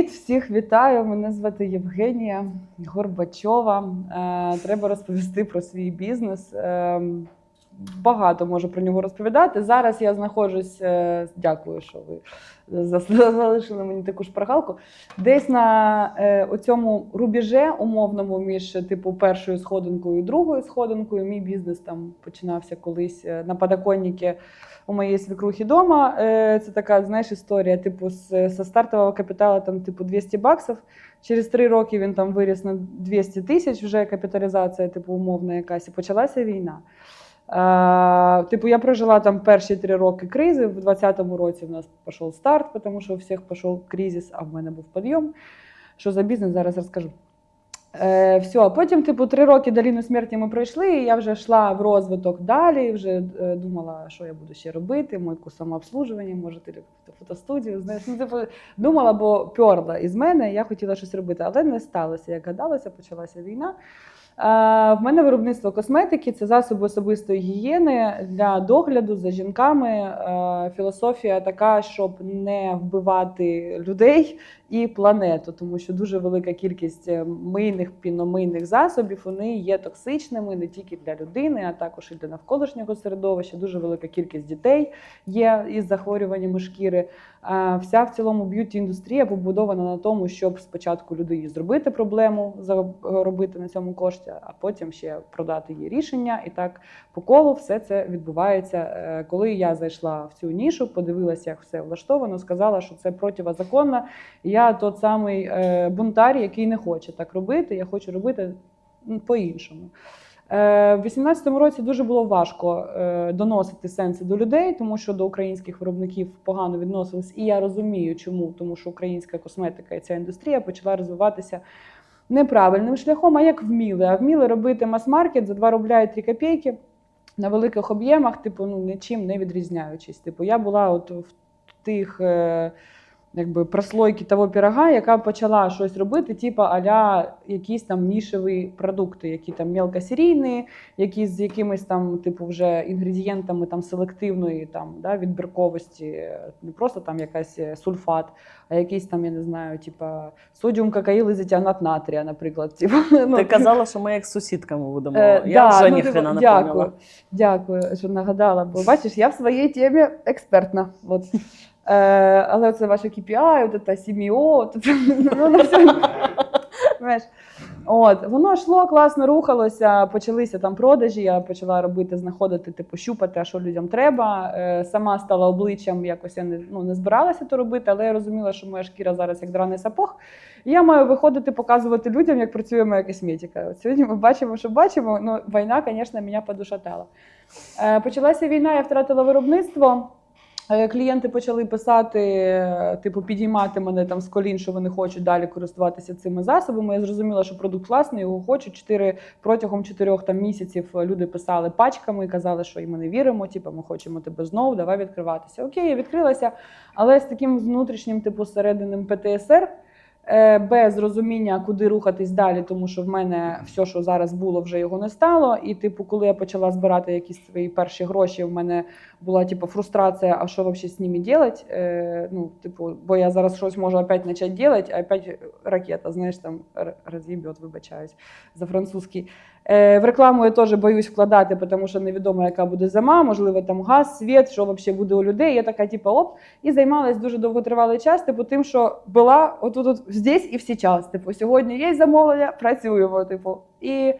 Привіт, всіх вітаю. Мене звати Євгенія Горбачова. Е, треба розповісти про свій бізнес. Багато можу про нього розповідати. Зараз я знаходжусь. е, дякую, що ви залишили мені таку шпаргалку. Десь на е, оцьому рубіже умовному між типу першою сходинкою і другою сходинкою. Мій бізнес там починався колись е, на подоконнике у моєї свекрухи дома. Це така, знаєш, історія, типу, з, стартового капіталу там, типу, 200 баксів. Через три роки він там виріс на 200 тисяч, вже капіталізація, типу, умовна якась, і почалася війна. Е, типу, я прожила там перші три роки кризи. В 2020 році в нас пішов старт, тому що у всіх пішов кризис, а в мене був підйом. Що за бізнес, зараз розкажу. Е, все, потім, типу, три роки доліну смерті ми пройшли, і я вже йшла в розвиток далі, вже е, думала, що я буду ще робити, мойку самообслужування, може, фотостудію. Знаєш, ну, типу, думала, бо перла із мене, я хотіла щось робити, але не сталося. Як гадалося, почалася війна. Е, В мене виробництво косметики це засоби особистої гігієни для догляду за жінками. Е, Філософія така, щоб не вбивати людей і планету, тому що дуже велика кількість е, мийних піномийних засобів вони є токсичними не тільки для людини, а також і для навколишнього середовища. Дуже велика кількість дітей є із захворюваннями шкіри. А Вся в цілому б'юті індустрія побудована на тому, щоб спочатку людині зробити проблему, заробити на цьому кошти, а потім ще продати їй рішення. І так по колу все це відбувається. Е, Коли я зайшла в цю нішу, подивилася, як все влаштовано, сказала, що це противозаконно. І Я тот самий е, бунтар, який не хоче так робити. Я хочу робити по-іншому. Е, В 18-му році дуже було важко е, доносити сенси до людей, тому що до українських виробників погано відносились. І я розумію, чому, тому що українська косметика і ця індустрія почала розвиватися неправильним шляхом, а як вміли. А вміли робити мас-маркет за 2 рубля і 3 копійки на великих об'ємах, типу, ну нічим не відрізняючись. Типу, я була от в тих. Якби прослойки того пірога, яка почала щось робити, типу аля якісь там нішеві продукти, які там мелкосерійні, які з якимись там, типу, вже інгредієнтами там селективної там да, відбірковості, не просто там якась е, сульфат, а якийсь там, я не знаю, типа содіум какаїл ізотіанат натрія, наприклад. Типу, ну, Ти казала, що ми як з сусідками будемо. Е, Я да, вже ну, ніхрена типу, не дякую, дякую, що нагадала. Бо бачиш, я в своїй темі експертна. От. Е, але це ваше KPI, от це CMO. От, воно йшло, класно рухалося, почалися там продажі, я почала робити, знаходити, типу, щупати, а що людям треба. Е, сама стала обличчям, якось я не, ну, не збиралася то робити, але я розуміла, що моя шкіра зараз як драний сапог. І я маю виходити, показувати людям, як працює моя косметика. От сьогодні ми бачимо, що бачимо. Ну, війна, звісно, мене подушатала. Е, почалася війна, я втратила виробництво. Е, Клієнти почали писати, е, типу, підіймати мене там з колін, що вони хочуть далі користуватися цими засобами. Я зрозуміла, що продукт класний, його хочуть. Чотири протягом чотирьох там місяців люди писали пачками і казали, що і ми не віримо. Типу, ми хочемо тебе знову, давай відкриватися. Окей, я відкрилася, але з таким внутрішнім, типу, серединним ПТСР. е, Без розуміння, куди рухатись далі, тому що в мене все, що зараз було, вже його не стало. І, типу, коли я почала збирати якісь свої перші гроші, в мене була типу фрустрація, а що вообще з ними делать? Е, ну, типу, бо я зараз щось можу опять почати делать, а опять ракета, знаєш, там р- вибачаюсь за французький. Е, в рекламу я теж боюсь вкладати, тому що невідомо, яка буде зима, можливо, там газ, світ, що взагалі буде у людей. Я така, типу, оп, і займалась дуже довготривалий час, типу, тим, що була отут, от, здесь і сейчас. Типу, сьогодні є замовлення, працюємо. Типу, і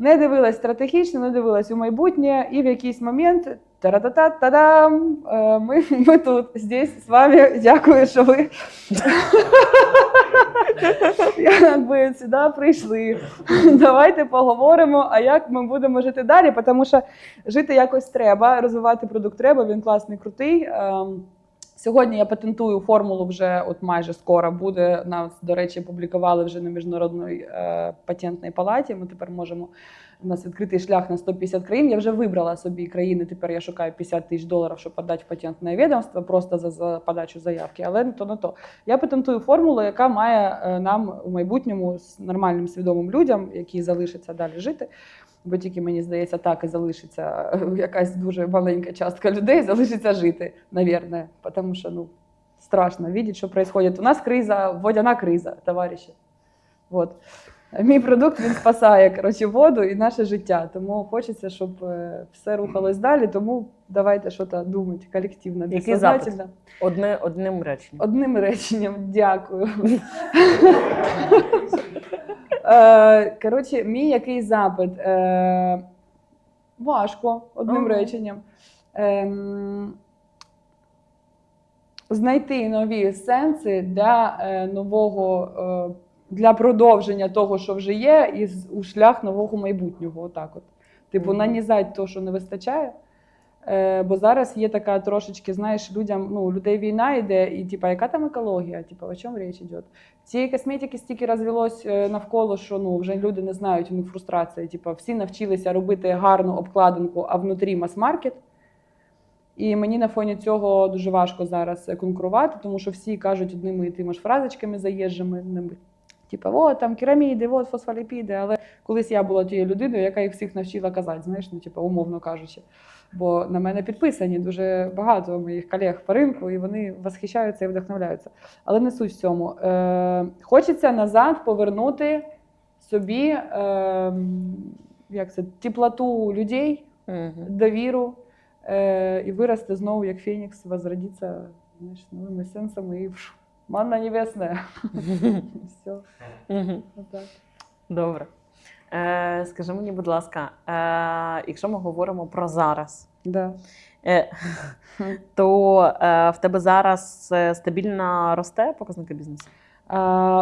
не дивилась стратегічно, не дивилась у майбутнє, і в якийсь момент та-да-та-та-дам, е, ми, ми тут здесь з вами. Дякую, що ви якби сюди прийшли. Давайте поговоримо, а як ми будемо жити далі, тому що жити якось треба, розвивати продукт треба, він класний, крутий. Сьогодні я патентую формулу вже от майже скоро буде. Нас, до речі, публікували вже на міжнародній е, патентній палаті. Ми тепер можемо. У нас відкритий шлях на 150 країн. Я вже вибрала собі країни. Тепер я шукаю 50 тисяч доларів, щоб подати в патентне відомство, просто за, за подачу заявки. Але не то не то. Я патентую формулу, яка має е, нам у майбутньому з нормальним свідомим людям, які залишаться далі жити. Бо тільки мені здається, так і залишиться е, якась дуже маленька частка людей, залишиться жити, навірне, тому що ну. страшно видеть, что происходит. У нас криза, водяна криза, товариші. Вот. Мій продукт він спасає коротше, воду і наше життя. Тому хочеться, щоб е, все рухалось далі. Тому давайте щось думати колективно, Який бессознательно. Одне, одним реченням. Одним реченням, дякую. Е, Коротше, мій який запит? Е, Важко, одним Ага. реченням. Ем, Знайти нові сенси для е, нового, е, для продовження того, що вже є, і з- у шлях нового майбутнього. Отак от. Типу, Мгм. нанізати те, що не вистачає. Е, бо зараз є така трошечки, знаєш, людям, ну, людей війна йде, і типа, яка там екологія? Типа, о чому річ йде? Цієї косметики стільки розвелось е, навколо, що ну вже люди не знають, у них фрустрація. Типа, всі навчилися робити гарну обкладинку, а внутрі мас-маркет. І мені на фоні цього дуже важко зараз е, конкурувати, тому що всі кажуть одними і тими ж фразочками заїжджими. Типа, о, там кераміди, от фосфоліпіди. Але колись я була тією людиною, яка їх всіх навчила казати, знаєш, ну, типа, умовно кажучи. Бо на мене підписані дуже багато моїх колег по ринку, і вони восхищаються і вдохновляються. Але не суть в цьому. Е, хочеться назад повернути собі е, як це, теплоту людей, Мгм. довіру е, і вирости знову, як Фенікс, возродиться знаєш, новими сенсами і манна небесна. Все, Добре. Е, скажи мені, будь ласка, е, якщо ми говоримо про зараз, Да. е, то е, в тебе зараз стабільно росте показники бізнесу?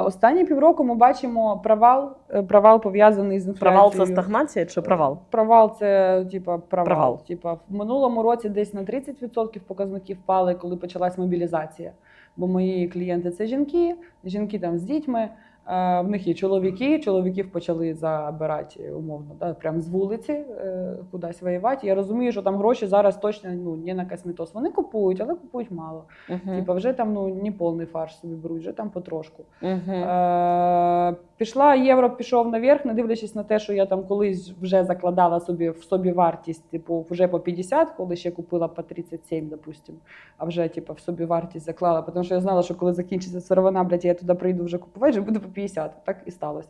Останні півроку ми бачимо провал, провал пов'язаний з інфляцією. Провал це стагнація чи провал? Провал це типа провал. Провал. Типа в минулому році десь на 30% показники впали, коли почалась мобілізація. Бо мої клієнти це жінки, жінки там з дітьми. Е, В них є чоловіки, чоловіків почали забирати умовно, да, прямо з вулиці е, кудись воювати. Я розумію, що там гроші зараз точно ну, не на косметоз. Вони купують, але купують мало. Угу. Типа вже там ну, не повний фарш собі беруть, вже там потрошку. Угу. Е, пішла євро, пішов наверх, не дивлячись на те, що я там колись вже закладала собі в собі вартість, типу, вже по 50, коли ще купила по 37, допустим, а вже типу, в собі вартість заклала, тому що я знала, що коли закінчиться сировина, блядь, я туди прийду вже купувати, вже буде по 50. Так і сталося.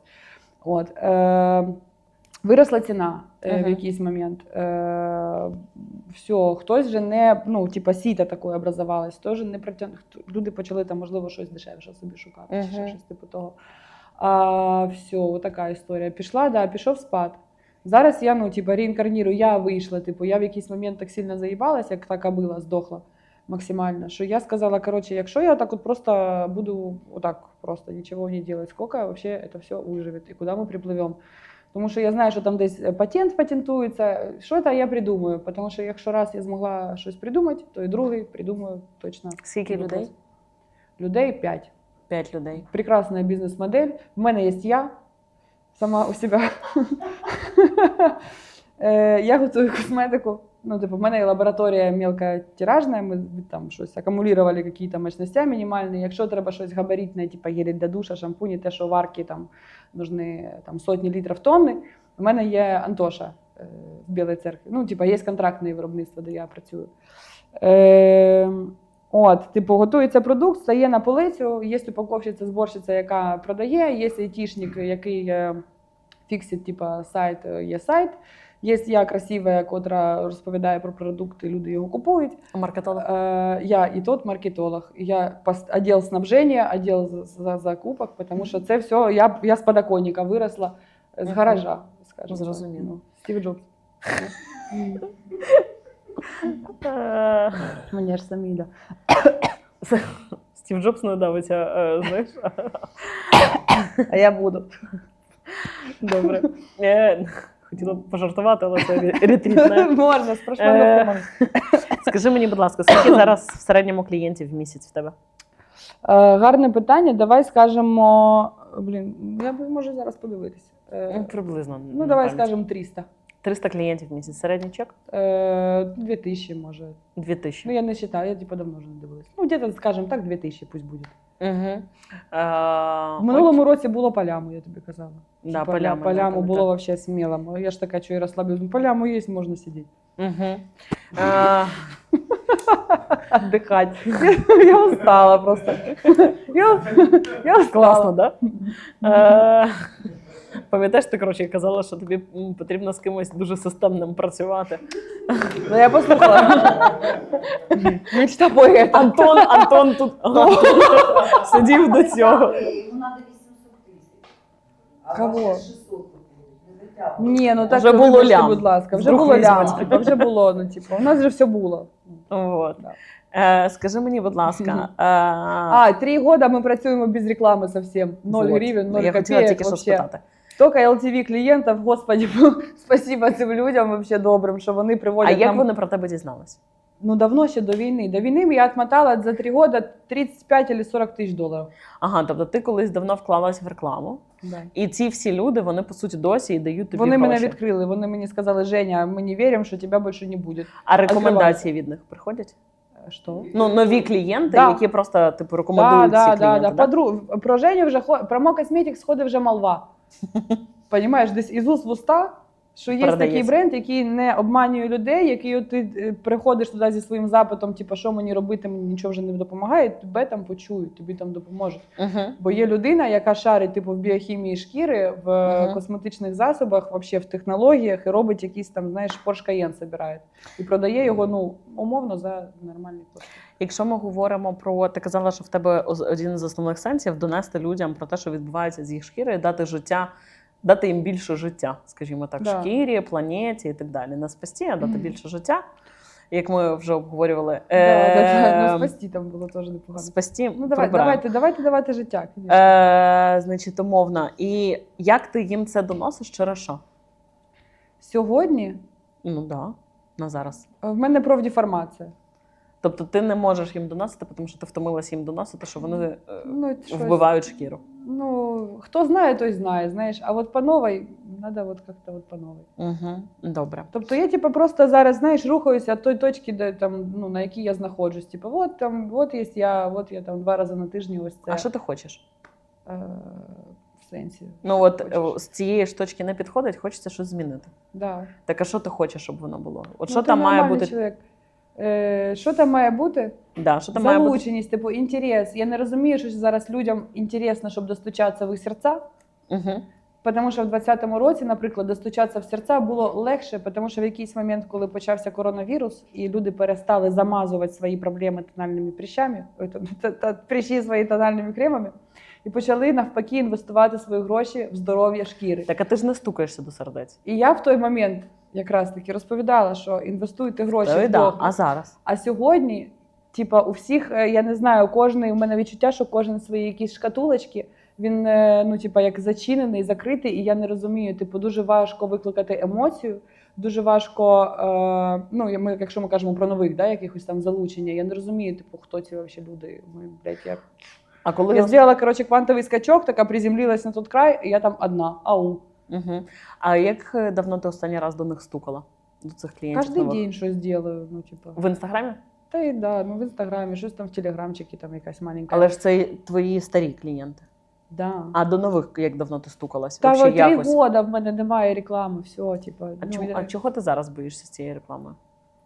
От, е, виросла ціна е, в якийсь момент. Е, все, хтось вже не, ну, типа сіта таке образувалась, теж не протяг... люди почали там, можливо, щось дешевше собі шукати, чи ще щось типу того. А, все, така історія. Пішла, да, пішов спад. Зараз я ну, типу, реінкарнірую, я вийшла. Типу, я в якийсь момент так сильно заїбалась, як та кобила здохла максимально. Що я сказала, коротше, якщо я так от просто буду отак просто нічого не делать, сколько вообще це все виживе і куди ми припливемо. Тому що я знаю, що там десь патент патентується. Що це я придумаю? Тому що якщо раз я змогла щось придумати, то і другий придумаю точно. Скільки Вопрос. людей? Людей 5. П'ять людей. прекрасная бизнес-модель. В мене є я сама у себе. Е, Я готую косметику. Ну, типу, в мене є лабораторія мелкотиражна, ми там щось акумулювали якісь мощності мінімальні. Якщо треба щось габаритне, типу гелі для душа, шампуні, те, що варки там нужны там, сотні літрів тонни. У мене є Антоша е, в Білій церкві. Ну, типу, є контрактне виробництво, де я працюю. Е, От, типу, готується продукт, стає на полицю, є упаковщиця, зборщиця, яка продає, є айтішник, який е, фіксить, типу, сайт, е, є сайт. Є я красива, котра розповідає про продукти, люди його купують. А маркетолог? Е, я і тот маркетолог. Я отдел снабження, за закупок, тому що це все я, я з подоконника виросла з гаража, скажімо. Зрозуміло. Ну, Стів Джобс. Е, Мені ж самі, да. Стів Джобс не давиться, е, знаєш? А я буду. Добре. Хотіла б пожартувати, але це ре- ретрітне. Можна, з Е. Скажи мені, будь ласка, скільки зараз в середньому клієнтів в місяць в тебе? Е, Гарне питання. Давай скажемо. Блін, я можу зараз подивитися. Е, Ну, приблизно. Ну, давай скажемо 300. 300 клієнтів в місяць. Середній чек? Е, 2000, може. 2000. Ну, я не вважаю, я типу давно вже не дивилась. Ну, где-то, скажем так, 2000 пусть буде. Угу. В минулому році було поляму, я тобі казала. Да, Що поляму, поляму да, було пам'ятаю. вообще сміло. Я ж така, що і розслаблюсь. Ну, поляму є, можна сидіти. Угу. А, Отдыхать. Я устала просто. Я, я устала. Класно, да? Е, Пам'ятаєш, ти коротше казала, що тобі м, потрібно з кимось дуже системним працювати. Ну, я послухала. Мечта поэта. Антон, Антон тут сидів до цього. Ему надо 800 тисяч. А Кого? ваше 600 купили. Не витягуйте. Ні, ну так Вже було вибачте, лям. будь ласка, вже Вдруг було лям. візьмуть. Типа, вже було, ну типу, у нас вже все було. От. Да. Е, скажи мені, будь ласка, е, А, три года мы працюємо без рекламы совсем. Ноль вот. гривен, ноль Я хотіла копеек тільки що вообще. спитати. Только LTV клієнтів, господи, спасибо цим людям вообще добрим, що вони приводять. А як нам... вони про тебе дізналися? Ну, давно ще до війни. До війни я отмотала за три года 35 или 40 тисяч доларів. Ага, тобто ти колись давно вклалась в рекламу, Да. і ці всі люди, вони по суті досі і дають тобі Вони гроші. мене відкрили, вони мені сказали, Женя, ми не віримо, що тебе більше не буде. А рекомендації від них приходять? Е, Що? Ну, нові клієнти, Да. які просто типу рекомендують да, ці да, клієнти. да. Подру... Про Женю вже про Мо Косметикс ходить вже молва. Понімаєш, десь із уст в уста, що є такий бренд, який не обманює людей, який от ти е, приходиш туди зі своїм запитом, типу, що мені робити, мені нічого вже не допомагає, тебе там почують, тобі там допоможуть. Угу. Бо є людина, яка шарить типу в біохімії шкіри, в Мгм. косметичних засобах, вообще в технологіях і робить якийсь там, знаєш, Porsche Cayenne собирає. І продає його ну умовно за нормальні кошти. Якщо ми говоримо про ти казала, що в тебе один з основних сенсів донести людям про те, що відбувається з їх шкірою, дати життя, дати їм більше життя, скажімо так, Да. шкірі, планеті і так далі. Не спасти, а дати більше життя, як ми вже обговорювали. Да, да, да. Е, Ну, спасти там було теж непогано. Спасти, Ну давай, давайте, давайте давати життя. Е, значить, умовно. І як ти їм це доносиш через що? Сьогодні Ну так, да, на зараз. е, в мене профдеформація. Тобто ти не можеш їм доносити, тому що ти втомилася їм доносити, що вони е, Ну, щось, вбивають шкіру. Ну, хто знає, той знає, знаєш. А от по новій, треба от як-то от по новій. Угу. Добре. Тобто я типу, просто зараз знаєш, рухаюся від той точки, де там ну на якій я знаходжусь. Типу, от там, от є я, от я там два рази на тижні. Ось це А що ти хочеш? е, в сенсі. Ну от Хочеш? е, з цієї ж точки не підходить, хочеться щось змінити. Да. Так а що ти хочеш, щоб воно було? От Ну, що там має бути? Чоловік. Е, що там має бути? Да, що там має бути? Залученість, типу, інтерес. Я не розумію, що зараз людям інтересно, щоб достучатися в їх серця. Угу. Тому що в 2020 році, наприклад, достучатися в серця було легше, тому що в якийсь момент, коли почався коронавірус, і люди перестали замазувати свої проблеми тональними прищами, ой, та- та- прищі свої тональними кремами, і почали навпаки інвестувати свої гроші в здоров'я шкіри. Так а ти ж не стукаєшся до сердець. І я в той момент якраз таки розповідала, що інвестуйте гроші в да. А зараз? А сьогодні, типа, у всіх, е, я не знаю, кожний, у мене відчуття, що кожен свої якісь шкатулочки, він, е, ну, типа, як зачинений, закритий, і я не розумію, типу, дуже важко викликати емоцію, дуже важко, е, ну, ми, якщо ми кажемо про нових, да, якихось там залучення, я не розумію, типу, хто ці вообще люди. Ми, блядь, я... А коли я зробила, коротше, квантовий скачок, така приземлилась на тот край, і я там одна, ау. Угу. А як е, давно ти останній раз до них стукала? До цих клієнтів? Кожен нових? день щось делаю, ну, типу. В інстаграмі? Та й да, ну в інстаграмі, щось там в телеграмчикі, там якась маленька. Але ж це твої старі клієнти. да. А до нових як давно ти стукалась? Та Вообще три якось? года в мене немає реклами, все, типу. А, ну, чому, я- а чого ти зараз боїшся з цієї реклами?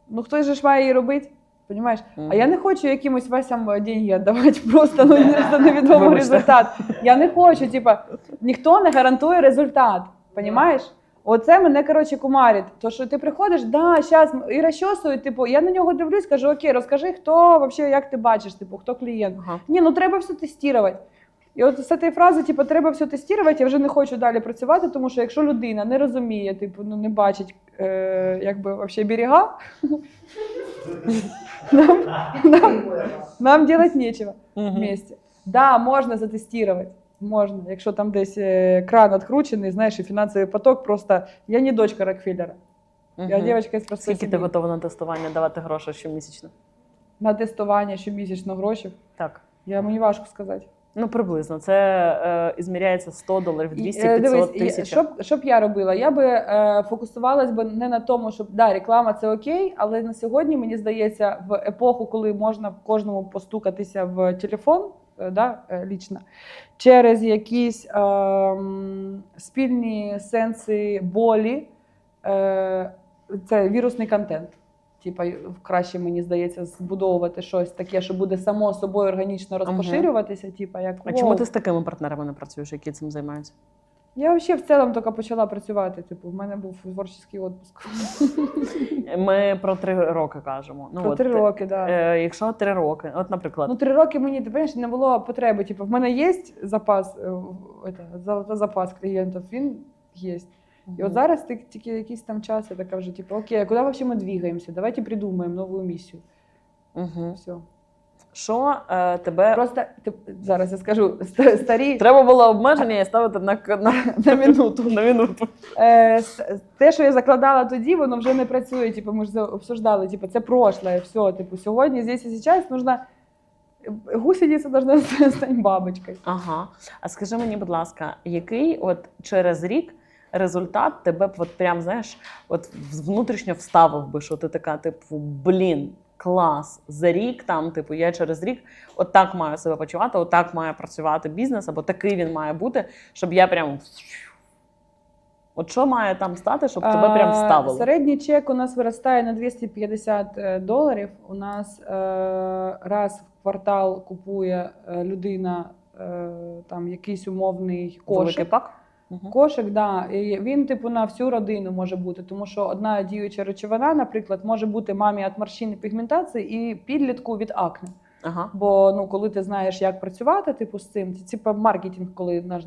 ну хтось же ж має її робити, понімаєш? Мгм. А я не хочу якимось Васям деньги віддавати просто ну, за невідомий результат. Я не хочу, типа, ніхто не гарантує результат, Понимаєш? Оце мене коротше кумарить. То що ти приходиш, да, зараз і розчосують, типу, я на нього дивлюсь, кажу, окей, розкажи, хто вообще, як ти бачиш, типу, хто клієнт. Ага. Ні, ну треба все тестувати. І от з цієї фрази, типу, треба все тестувати, я вже не хочу далі працювати, тому що якщо людина не розуміє, типу, ну не бачить е, якби вообще берега, нам, нам, нам делать нечего вместе. Да, можна затестувати. Можна, якщо там десь е, кран відкручений, знаєш, і фінансовий поток просто. Я не дочка Рокфеллера. Я дівчинка з простої Скільки ти сім'ї. готова на тестування давати гроші щомісячно? на тестування щомісячно гроші. Так. Я мені важко сказати. Ну, приблизно. Це е, ізміряється 100 доларів, 200, І, е, 500, дивись, і 1000. Що, б- я робила? Я би е, фокусувалась би не на тому, щоб да, реклама це окей, але на сьогодні мені здається, в епоху, коли можна кожному постукатися в телефон, е, да, е, лічно, через якісь е, спільні сенси болі, е, це вірусний контент. Типа, краще мені здається збудовувати щось таке, що буде само собою органічно розпоширюватися. Типа, як А чому ти з такими партнерами не працюєш, які цим займаються? Я взагалі в цілому тільки почала працювати. Типу, в мене був творчий відпуск. Ми про три роки кажемо. Ну, Про от, три роки, так. Е, якщо три роки, от, наприклад, Ну, три роки мені ти розумієш, не було потреби. Типу, в мене є запас, е, это, запас клієнтів, він є. І от зараз ти- тільки якийсь там час, я така вже, типу, окей, а куди взагалі ми двигаємося? Давайте придумаємо нову місію. Угу. Все. що е, тебе Просто ти, зараз я скажу ста- старі треба було обмеження і ставити на, на, на минуту. на минуту. Е, с- те, що я закладала тоді, воно вже не працює. Типу, ми ж обсуждали, типу, це прошлое, все. Типу, сьогодні, здесь і зараз нужно гусениця должна стати бабочкою. Ага. А скажи мені, будь ласка, який от через рік результат тебе б от прям знаєш, от внутрішньо вставив би, що ти така, типу, блін, клас, за рік там, типу, я через рік от так маю себе почувати, от має працювати бізнес, або такий він має бути, щоб я прям. От що має там стати, щоб тебе прям А, вставило? Середній чек у нас виростає на 250 е, доларів. У нас е, раз в квартал купує е, людина е, там якийсь умовний Великий пак? Мгм. Кошик, да. І він, типу, на всю родину може бути, тому що одна діюча речовина, наприклад, може бути мамі від морщин і пігментації і підлітку від акне. Ага. Бо ну, коли ти знаєш, як працювати, типу, з цим, це типу маркетинг, коли на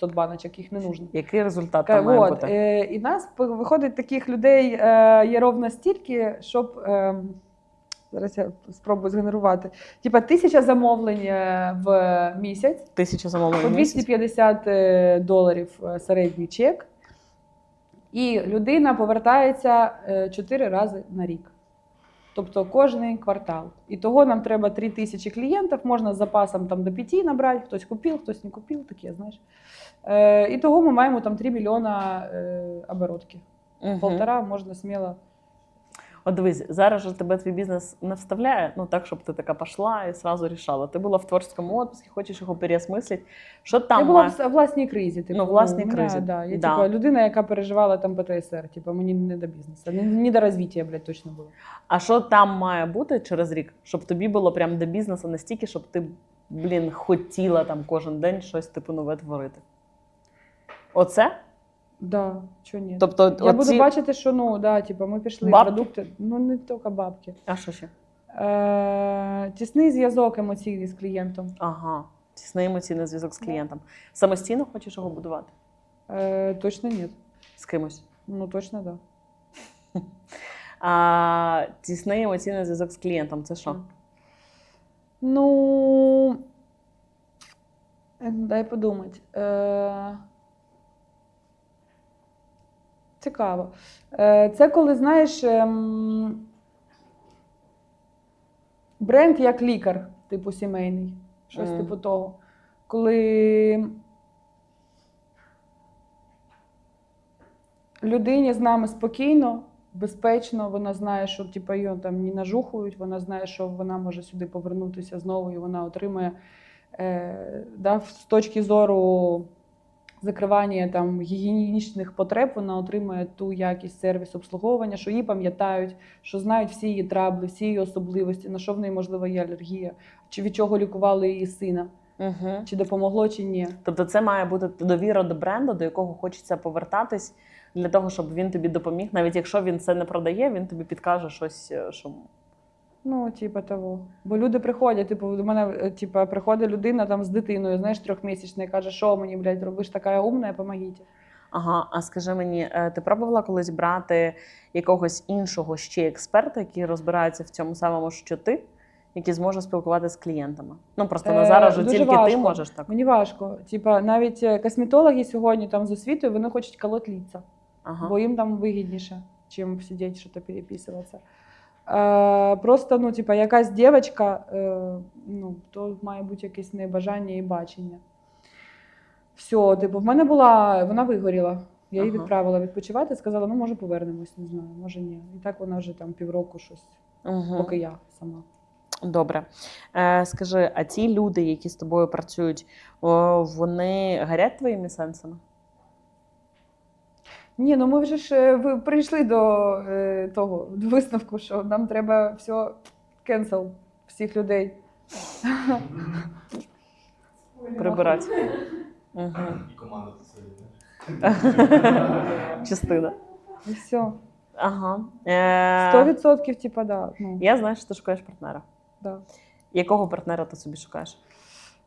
100-500 баночок, їх не нужно. Який результат там має От, бути? е, і нас виходить таких людей е, є ровно стільки, щоб. Е, зараз я спробую згенерувати. Типа тисяча замовлень е, в місяць, Тисяча замовлень по в місяць? 250 е, доларів е, середній чек. І людина повертається 4 рази на рік. Тобто кожний квартал. І того нам треба 3 тисячі клієнтів, можна з запасом там, до 5 набрати, хтось купив, хтось не купив, таке, знаєш. І того ми маємо там 3 мільйона оборотки. Мгм. Полтора можна сміло. От дивись, зараз же тебе твій бізнес не вставляє, ну так, щоб ти така пішла і сразу рішала. Ти була в творчому отпуску, хочеш його переосмислити. Що там я була в власній кризі. Типу, Ну, власній у мене, кризі. Да, я Да. Типу, людина, яка переживала там ПТСР. Типу, мені не до бізнесу. Не, не до розвиття, блядь, точно було. А що там має бути через рік, щоб тобі було прям до бізнесу настільки, щоб ти, блін, хотіла там кожен день щось типу нове творити? Оце? Да, чого ні? Тобто, Я оці... буду бачити, що ну, да, типу, ми пішли Бабки? продукти. Ну, не тільки бабки. А що ще? Е, тісний зв'язок емоційний з клієнтом. Ага. Тісний емоційний зв'язок з клієнтом. Самостійно хочеш його будувати? Е, точно ні. З кимось? Ну, точно, так. Да. А тісний емоційний зв'язок з клієнтом це що? Ну, е, дай подумати. Е, цікаво. Е, це коли, знаєш, ем, бренд як лікар, типу сімейний. Щось Мгм. типу того. Коли людині з нами спокійно, безпечно, вона знає, що типу, її там не нажухують, вона знає, що вона може сюди повернутися знову, і вона отримує е, да, з точки зору закривання там, гігієнічних потреб, вона отримує ту якість сервісу обслуговування, що її пам'ятають, що знають всі її трабли, всі її особливості, на що в неї можливо є алергія, чи від чого лікували її сина, Угу. чи допомогло, чи ні. Тобто це має бути довіра до бренду, до якого хочеться повертатись для того, щоб він тобі допоміг. Навіть якщо він це не продає, він тобі підкаже щось, е, що Ну, типа того. Бо люди приходять, типу, до мене е, типа, приходить людина там з дитиною, знаєш, трьохмісячна, і каже, що мені, блядь, робиш така умна, помогіть. Ага, а скажи мені, е, ти пробувала колись брати якогось іншого ще експерта, який розбирається в цьому самому, що ти, який зможе спілкуватися з клієнтами? Ну просто на Е, зараз дуже тільки ти можеш так. Мені важко. Типа, навіть е, косметологи сьогодні там з освітою вони хочуть колоть ліца, Ага. бо їм там вигідніше, чим сидіти, щось переписуватися. Просто, ну, типа, якась дівчинка, е, ну, то має бути якесь небажання і бачення. Все, типу, в мене була, вона вигоріла. Я її Ага. відправила відпочивати, сказала, ну може повернемось, не знаю, може ні. І так вона вже там півроку щось, Угу. поки я сама. Добре. Е, скажи, а ті люди, які з тобою працюють, вони гарять твоїми сенсами? Ні, ну ми вже ж е, ви прийшли до е, того до висновку, що нам треба все кенсел всіх людей. Прибирати. Угу. І команда сидить. Частина. І все. Ага. Е, Сто відсотків, типа, да. Ну, Я знаю, що ти шукаєш партнера. да. Якого партнера ти собі шукаєш?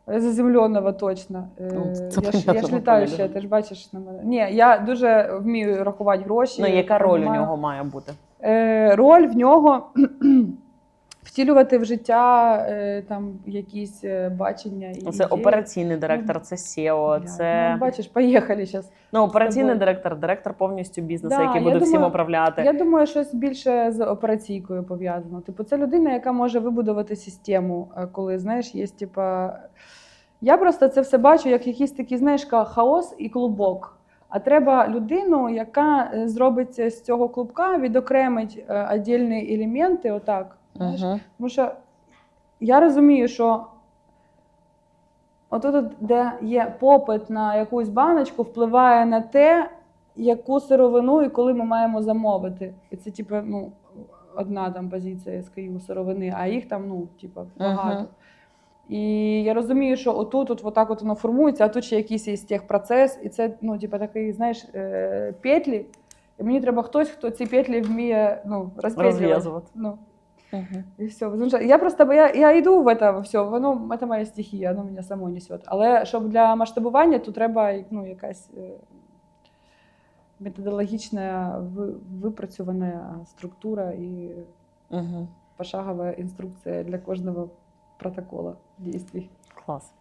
Заземленого точно. Е, Ну, це я, ж, я ж літаю ще, ти ж бачиш на мене. Ні, я дуже вмію рахувати гроші. Ну, яка роль у нього має бути? Е, роль в нього втілювати в життя е, там якісь е, бачення. І Ну, Це ідеї. операційний директор, це SEO, Бля, це Ну, бачиш, поїхали зараз. ну, операційний директор, директор повністю бізнесу, Да, який буде всім управляти. Я думаю, щось більше з операційкою пов'язано. Типу, це людина, яка може вибудувати систему, е, коли знаєш, є типа. Я просто це все бачу як якийсь такий, знаєш, хаос і клубок. А треба людину, яка зробить з цього клубка, відокремить віддільні елементи, отак. Знаєш? Угу. Тому що я розумію, що отут, от, де є попит на якусь баночку, впливає на те, яку сировину і коли ми маємо замовити. І це, типу, ну, одна там позиція SKU сировини, а їх там, ну, типу, багато. Мгм. І я розумію, що отут, от, отак от воно формується, а тут ще якийсь є техпроцес, і це, ну, типу, такий, знаєш, е, петлі. І мені треба хтось, хто ці петлі вміє ну. Ну. Угу. И все. Я просто я, я йду в это все, воно це моя стихія, воно мене само несет. Але щоб для масштабування, то треба ну, якась е, методологічна випрацьована структура і Угу. пошагова інструкція для кожного протокола дійствий. Клас.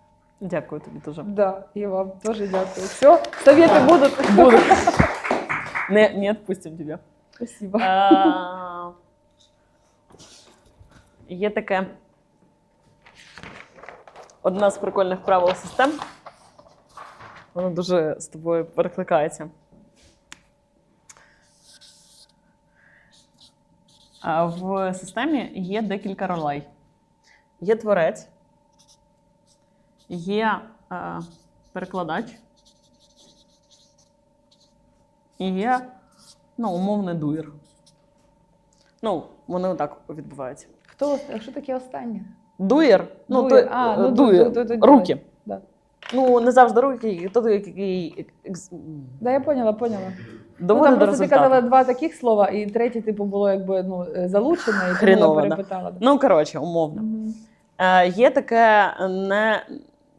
Дякую тобі дуже. Да, і вам теж дякую. Все, совети будуть. Буду. Не, не відпустимо тебе. Спасибо. Є таке одна з прикольних правил систем. Воно дуже з тобою перекликається. В системі є декілька ролей. Є творець, є е, перекладач, і є ну, умовний дуєр. Ну, вони отак відбуваються. Хто а що таке останнє? Дуєр, ну, Дуєр, той, а, ну, дуєр, ду- ду- ду- руки. Да. Ну, не завжди руки, то який Да, я поняла, поняла. Ну, там до просто ти казала два таких слова, і третє, типу, було якби ну, е, залучене, і я перепитала. Да. Ну, коротше, умовно. Мгм. Е, є таке не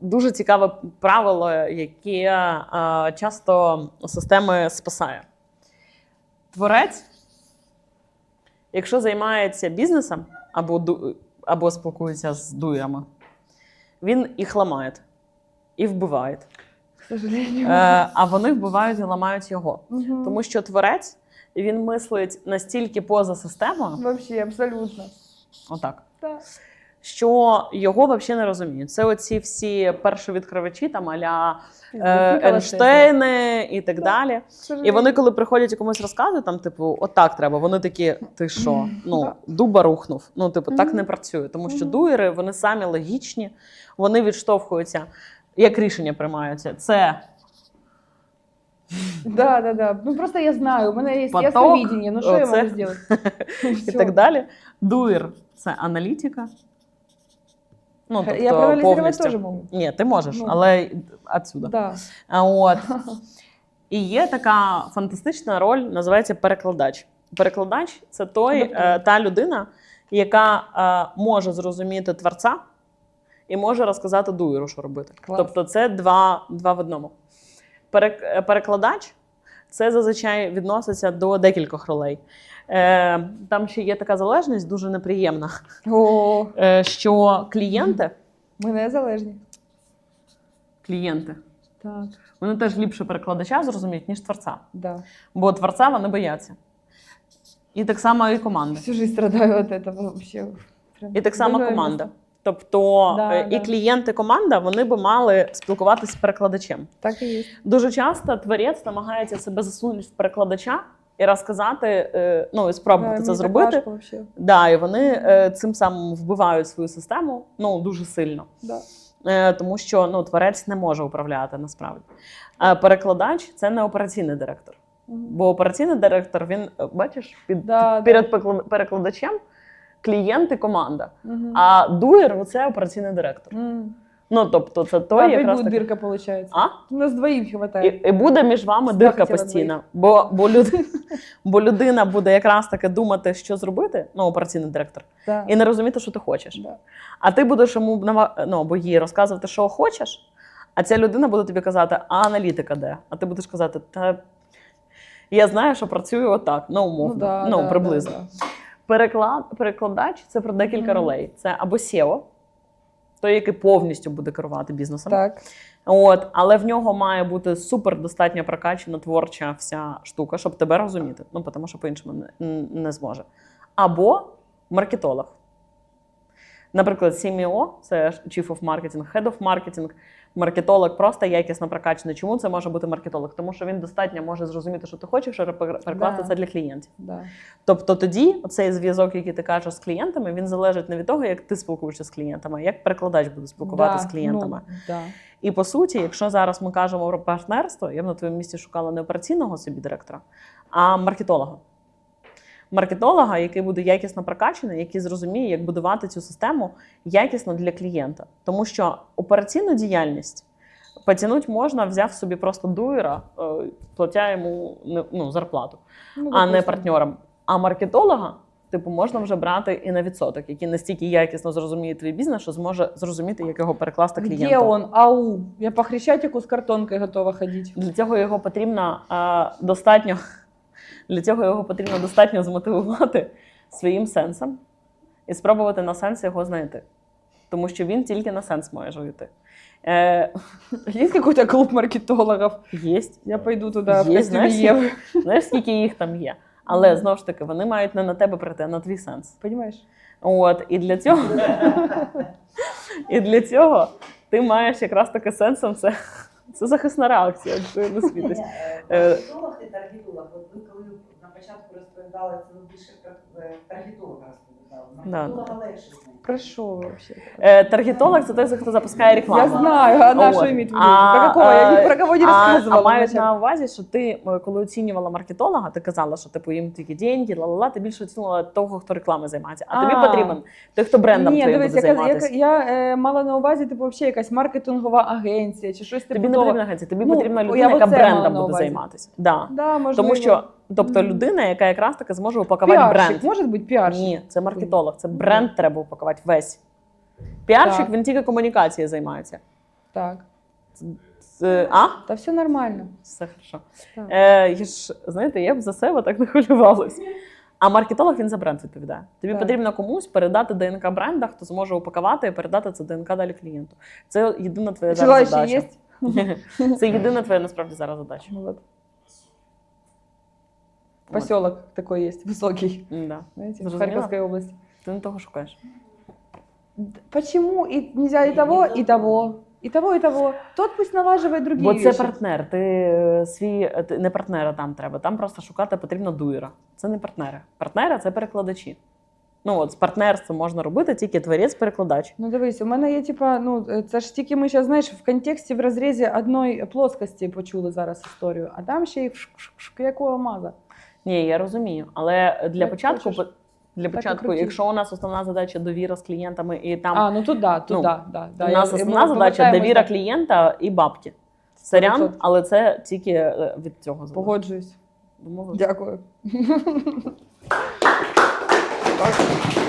дуже цікаве правило, яке е, часто системи спасає. Творець, якщо займається бізнесом або, ду- або спілкується з дуями, він їх ламає і вбиває. Е, а вони вбивають і ламають його. Угу. Тому що творець він мислить настільки поза системою, Взагалі, абсолютно. отак, Да. Що його взагалі не розуміють. Це оці всі першовідкривачі, там аля е, Нікола Ейнштейни і так Да. далі. І вони, коли приходять і комусь розказують, там, типу, отак треба. Вони такі, ти що? Ну, дуба рухнув. Ну, типу, так не працює. Тому що дуєри вони самі логічні, вони відштовхуються. Як рішення приймаються? Це Да, да, да. Ну просто я знаю, у мене є Поток, ясновидение, ну що я можу зробити? і так далі. Дуєр це аналітика. Ну, тобто, Я повністю. теж можу. Ні, ти можеш, Ну. але отсюда. Да. От. І є така фантастична роль, називається перекладач. Перекладач це той, е, та людина, яка е, може зрозуміти творця і може розказати дуєру, що робити. Клас. Тобто це два, два в одному. Перекладач це зазвичай відноситься до декількох ролей. Е, там ще є така залежність, дуже неприємна, О, е, що клієнти, ми незалежні. клієнти, Так, вони теж ліпше перекладача зрозуміють, ніж творця. да. Бо творця вони бояться. І так само і команда. Всю жизнь страдаю от этого вообще. Прям І так само команда. Тобто Да, е, і да. клієнти, команда вони би мали спілкуватися з перекладачем. Так і є. Дуже часто творець намагається себе засунути в перекладача і розказати, е, ну і спробувати Да, це зробити. Да, і вони е, цим самим вбивають свою систему ну дуже сильно. Да. Е, тому що ну, творець не може управляти насправді. А перекладач це не операційний директор. Бо операційний директор, він, бачиш, під, Да, перед пекла- перекладачем клієнт і команда. Мгм. А дуєр це операційний директор. М. Ну, тобто, це той опять якраз таки- дырка получается. А? У нас двоим хватает. І, і буде між вами Всегда дирка постійна. Бо, бо, люд, бо людина буде якраз таки думати, що зробити, ну, операційний директор, Да. і не розуміти, що ти хочеш. Да. А ти будеш йому ну, або їй розказувати, що хочеш, а ця людина буде тобі казати, а аналітика де? А ти будеш казати, та я знаю, що працюю отак, ну, умовно, да, ну, да, приблизно. да, да. Переклад, перекладач це про декілька Мгм. ролей. Це або SEO, той, який повністю буде керувати бізнесом. Так. От, але в нього має бути супер достатньо прокачена творча вся штука, щоб тебе розуміти. Ну, тому що по-іншому не, не зможе. Або маркетолог. Наприклад, CMO, це Chief of Marketing, Head of Marketing, маркетолог просто якісно прокачаний. Чому це може бути маркетолог? Тому що він достатньо може зрозуміти, що ти хочеш, і перекласти Да. це для клієнтів. Да. Тобто тоді цей зв'язок, який ти кажеш з клієнтами, він залежить не від того, як ти спілкуєшся з клієнтами, а як перекладач буде спілкуватися Да, з клієнтами. Ну, да. І по суті, якщо зараз ми кажемо про партнерство, я б на твоєму місці шукала не операційного собі директора, а маркетолога. Маркетолога, який буде якісно прокачаний, який зрозуміє, як будувати цю систему якісно для клієнта. Тому що операційну діяльність потягнути можна, взяв собі просто дуєра, е, платя йому ну, зарплату, Ну, а не партнерам. А маркетолога, типу, можна вже брати і на відсоток, який настільки якісно зрозуміє твій бізнес, що зможе зрозуміти, як його перекласти клієнту. Где он? Ау. Я по Хрещатику с картонкой готова ходить. Для цього його потрібно е, достатньо. Для цього його потрібно достатньо змотивувати своїм сенсом і спробувати на сенс його знайти. Тому що він тільки на сенс може жити. Е, Есть какой-то клуб маркетологов? є. Я пойду туда в Є, знаєш, Евы. Знаєш, скільки їх там є. Але знову ж таки, вони мають не на тебе прийти, а на твій сенс. Понимаешь? От, і для цього, і для цього ти маєш якраз таки сенсом це, це захисна реакція, якщо не світиш. Е, і таргетолог. От ви початку розповідали, це ви більше про е, таргетолога розповідали. Да. Легше знайти. Про что вы вообще? Е, таргетолог це той, хто запускає рекламу. Я знаю, а на Вот. что имеет в виду? А, Про какого? Я ни про кого не а, рассказывала. А мають на увазі, що ти, е, коли оцінювала маркетолога, ти казала, що типу їм тільки деньги, ла-ла-ла, ти більше оцінювала того, хто реклами займається. А, тобі потрібен той, хто брендом Ні, твоїм дивись, буде я, я, займатися. я, е, мала на увазі, типу, взагалі якась маркетингова агенція чи щось типу Тобі не потрібна агенція, тобі Ну, потрібна людина, яка брендом буде займатися. Да. Да. Тому що, тобто, людина, яка якраз таки зможе упакувати піарщик, бренд. може бути піарщик? Ні, це маркетолог, це бренд треба упакувати весь. Піарщик, Так. він тільки комунікацією займається. Так, Це- а? та все нормально. Все хорошо. Так. Е, я ж, знаєте, я б за себе так не хвилювалась. А маркетолог він за бренд відповідає. Тобі Так. потрібно комусь передати ДНК бренда, хто зможе упакувати і передати це ДНК далі клієнту. Це єдина твоя зараз задача. есть? Це єдина твоя насправді зараз задача. Вот. Поселок такой есть, высокий, Да. знаете, в? Харьковской области. Ти не того шукаєш. Д- Почему и нельзя и того, и того, и того, и того? Тот пусть налаживает другие Бо це партнер. Ти е, свій е, ти- не партнера там треба. Там просто шукати потрібно дуєра. Це не партнери. Партнери це перекладачі. Ну от з партнерством можна робити тільки творець-перекладач. Ну дивись, у мене є типа, ну е, це ж тільки ми зараз, знаєш, в контексті в розрізі одної плоскості почули зараз історію, а там ще й шк якого маза. Ні, я розумію. Але для Як початку, хочеш. для початку, крути. якщо у нас основна задача довіра з клієнтами, і там А, ну тут да, то ну, да, да, да. у нас ми основна задача довіра так. клієнта і бабки. Сорян, але це тільки е, від цього залежить. Погоджуюсь. Домовились? Дякую.